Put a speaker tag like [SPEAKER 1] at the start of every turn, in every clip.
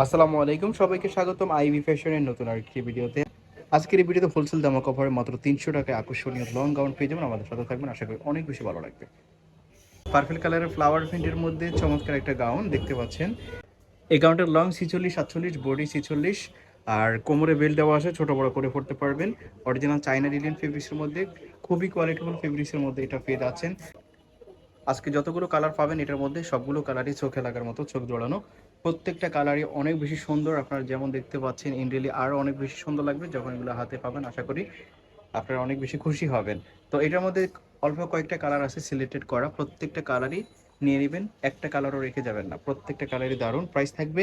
[SPEAKER 1] আসসালামু আলাইকুম, সবাইকে স্বাগতম আইবি ফ্যাশনের নতুন আরেকটি ভিডিওতে। আজকের এই ভিডিওতে হোলসেল দামা কভারে মাত্র তিনশো টাকায় আকর্ষণীয় লং গাউন পেয়ে যাবেন আমাদের সাথে থাকবেন, আশা করি অনেক বেশি ভালো লাগবে। পার্পেল কালারের ফ্লাওয়ার প্রিন্টের মধ্যে চমৎকার একটা গাউন দেখতে পাচ্ছেন। এই গাউনটার লং ছিচল্লিশ, সাতচল্লিশ বডি ছিচল্লিশ, আর কোমরে বেল্ট দেওয়া আছে, ছোট বড় করে পড়তে পারবেন। অরিজিনাল চাইনা লিলিয়ান ফেব্রিক্সের মধ্যে, খুবই কোয়ালিটিফুল ফেব্রিক্সের মধ্যে এটা পেয়ে যাচ্ছেন। আজকে যতগুলো কালার পাবেন, এটার মধ্যে সবগুলো কালারই চোখে লাগার মতো চোখ জোড়ানো। প্রত্যেকটা কালারই অনেক বেশি সুন্দর আপনারা যেমন দেখতে পাচ্ছেন ইন্ডিয়ালি আরও অনেক বেশি সুন্দর লাগবে যখন এগুলো হাতে পাবেন, আশা করি আপনারা অনেক বেশি খুশি হবেন। তো এটার মধ্যে অল্প কয়েকটা কালার আছে সিলেক্টেড করা, প্রত্যেকটা কালারই নিয়ে নেবেন, একটা কালারও রেখে যাবেন না। প্রত্যেকটা কালারই দারুণ। প্রাইস থাকবে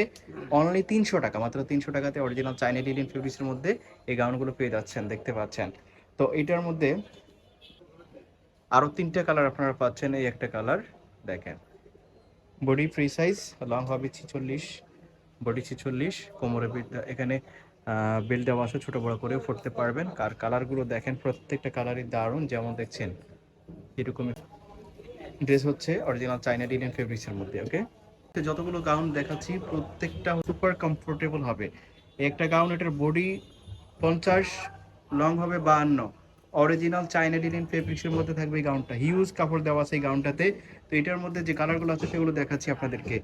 [SPEAKER 1] অনলি তিনশো টাকা, মাত্র তিনশো টাকাতে অরিজিনাল চাইনা ডিলিন ফেব্রিক্সের মধ্যে এই গাউনগুলো পেয়ে যাচ্ছেন, দেখতে পাচ্ছেন। তো এটার মধ্যে আরও তিনটা কালার আপনারা পাচ্ছেন, এই একটা কালার দেখেন। বডি ফ্রি সাইজ লং হবে ছিচল্লিশ বডি ছিচল্লিশ, কোমরে এখানে বেল্ট দেওয়া আছে ছোটো বড়ো করেও পড়তে পারবেন। আর কালারগুলো দেখেন, প্রত্যেকটা কালারই দারুণ, যেমন দেখছেন এরকম ড্রেস হচ্ছে অরিজিনাল চাইনা ডিলিয়ান ফেব্রিক্সের মধ্যে ওকে যতগুলো গাউন দেখাচ্ছি, প্রত্যেকটা সুপার কমফোর্টেবল হবে। একটা গাউন এটার বডি পঞ্চাশ লং হবে বাহান্ন। অরিজিনাল চাইনা ডিলিয়ান ফেব্রিক্সের মধ্যে থাকবে এই গাউনটা হিউজ কাপড় দেওয়া আছে এই গাউনটাতে তো এটার মধ্যে যে কালারগুলো আছে সেগুলো দেখাচ্ছি আপনাদেরকে।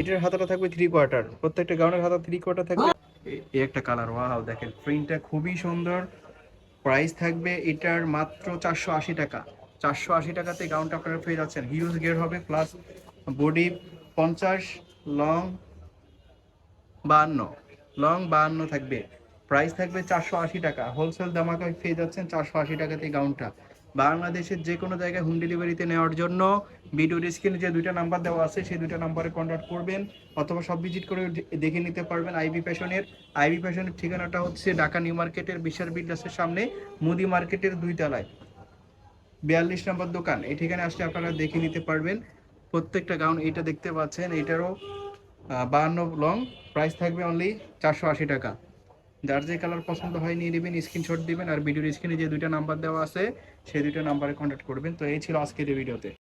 [SPEAKER 1] এটার হাতাটা থাকবে থ্রি কোয়ার্টার প্রত্যেকটা গাউনের হাতা থ্রি কোয়ার্টার থাকবে। এই একটা কালার ওয়াও দেখেন প্রিন্টটা খুবই সুন্দর। প্রাইস থাকবে এটার মাত্র চারশো আশি টাকা। চারশো আশি টাকাতে গাউনটা আপনারা পেয়ে যাচ্ছেন। হিউজ গের হবে প্লাস বডি পঞ্চাশ লং বাহান্ন। লং বাহান্ন থাকবে। প্রাইস থাকবে চারশো আশি টাকা। হোলসেল দামাকায় পেয়ে যাচ্ছেন চারশো আশি টাকাতে গাউনটা বাংলাদেশের যে কোনো জায়গায় হোম ডেলিভারিতে নেওয়ার জন্য ভিডিওর স্ক্রিনে যে দুইটা নাম্বার দেওয়া আছে, সেই দুইটা নাম্বারে কন্ট্যাক্ট করবেন অথবা সব ভিজিট করে দেখে নিতে পারবেন আইবি ফ্যাশনের আইবি ফ্যাশনের ঠিকানাটা হচ্ছে ঢাকা নিউ মার্কেটের বিশাল বিল্ডার্সের সামনে মুদি মার্কেটের দুই তলায়। বিয়াল্লিশ নম্বর দোকান, এই ঠিকানায় আসলে আপনারা দেখে নিতে পারবেন। প্রত্যেকটা গাউন এইটা দেখতে পাচ্ছেন, এইটারও বাহান্ন লং প্রাইস থাকবে অনলি চারশো আশি টাকা। যার যে কালার পছন্দ হয় নিয়ে নেবেন স্ক্রিনশট দিবেন আর ভিডিওর স্ক্রিনে যে দুইটা নাম্বার দেওয়া আছে, সেই দুইটা নাম্বারে কন্ট্যাক্ট করবেন। তো এই ছিল আজকের ভিডিওতে